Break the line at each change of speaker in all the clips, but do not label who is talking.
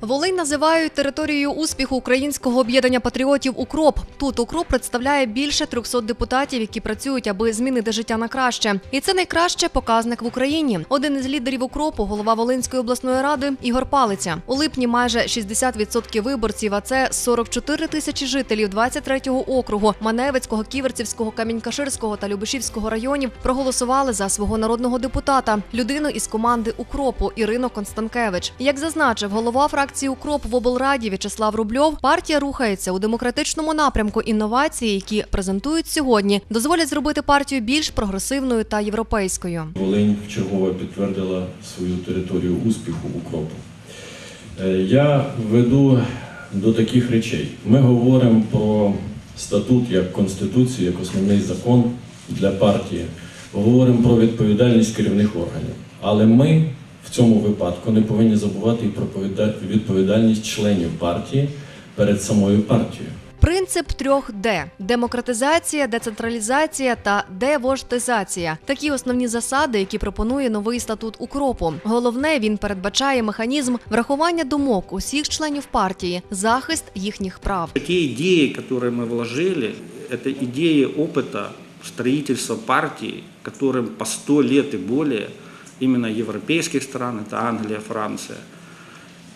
Волинь називають територією успіху українського об'єднання патріотів Укроп. Тут Укроп представляє більше 300 депутатів, які працюють, аби змінити життя на краще. І це найкраще показник в Україні. Один із лідерів Укропу, голова Волинської обласної ради Ігор Палиця. У липні майже 60% виборців, а це 44 тисячі жителів 23-го округу Маневицького, Ківерцівського, Камінькаширського та Любишівського районів проголосували за свого народного депутата, людину із команди Укропу Ірину Констанкевич. Як зазначив голова фракції Укроп в облраді В'ячеслав Рубльов, партія рухається у демократичному напрямку інновації, які презентують сьогодні, дозволять зробити партію більш прогресивною та європейською.
Волинь вчергове підтвердила свою територію успіху укропу. Е, Я веду до таких речей. Ми говоримо про статут як конституцію, як основний закон для партії. Говоримо про відповідальність керівних органів. Але ми в цьому випадку не повинні забувати і про повіда- відповідальність членів партії перед самою партією.
Принцип трьох Д: демократизація, децентралізація та девождизація. Такі основні засади, які пропонує новий статут Укропу. Головне, він передбачає механізм врахування думок усіх членів партії, захист їхніх прав.
Те идеи, которые мы вложили, это идеи опыта строительства партии, которым по 100 лет и более, именно европейских стран, это Англия, Франция,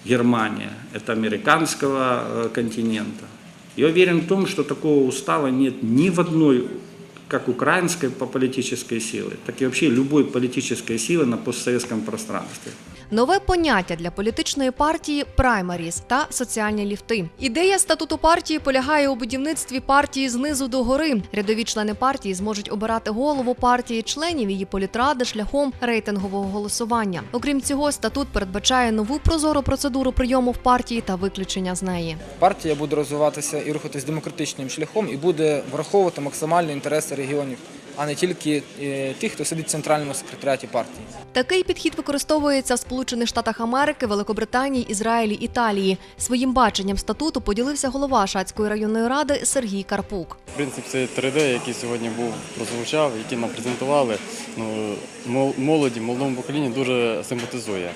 Германия, это американского э, континента. Я уверен в том, что такого устава нет ни в одной, как украинской по политической силе, так и вообще любой политической силы на постсоветском пространстве.
Нове поняття для політичної партії праймаріс та соціальні ліфти. Ідея статуту партії полягає у будівництві партії знизу до гори. Рядові члени партії зможуть обирати голову партії, членів її політради шляхом рейтингового голосування. Окрім цього, статут передбачає нову прозору процедуру прийому в партії та виключення з неї.
Партія буде розвиватися і рухатись демократичним шляхом і буде враховувати максимально інтереси регіонів, а не тільки е, тих, хто сидить в центральному секретаріаті партії.
Такий підхід використовується в Сполучених Штатах Америки, Великобританії, Ізраїлі, Італії. Своїм баченням статуту поділився голова Шацької районної ради Сергій Карпук.
Принцип це 3D, який сьогодні був прозвучав, який нам презентували. Ну, мол- молоді, молодому поколінню дуже симпатизує.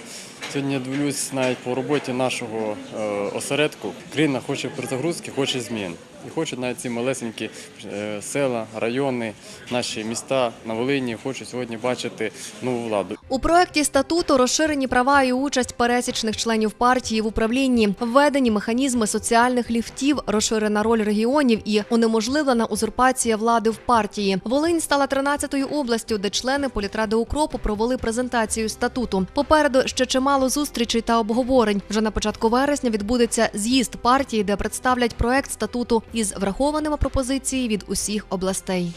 Сьогодні я дивлюсь навіть по роботі нашого е, осередку. Країна хоче перезагрузки, хоче змін. І хочуть навіть ці малесенькі е, села, райони, наші міста на Волині хочуть сьогодні бачити нову владу.
У проєкті статуту розширені права і участь пересічних членів партії в управлінні, введені механізми соціальних ліфтів, розширена роль регіонів і унеможливлена узурпація влади в партії. Волинь стала 13-ю областю, де члени політради укропу провели презентацію статуту. Попереду ще чимало зустрічей та обговорень. Вже на початку вересня відбудеться з'їзд партії, де представлять проект статуту із врахованими пропозиції від усіх областей.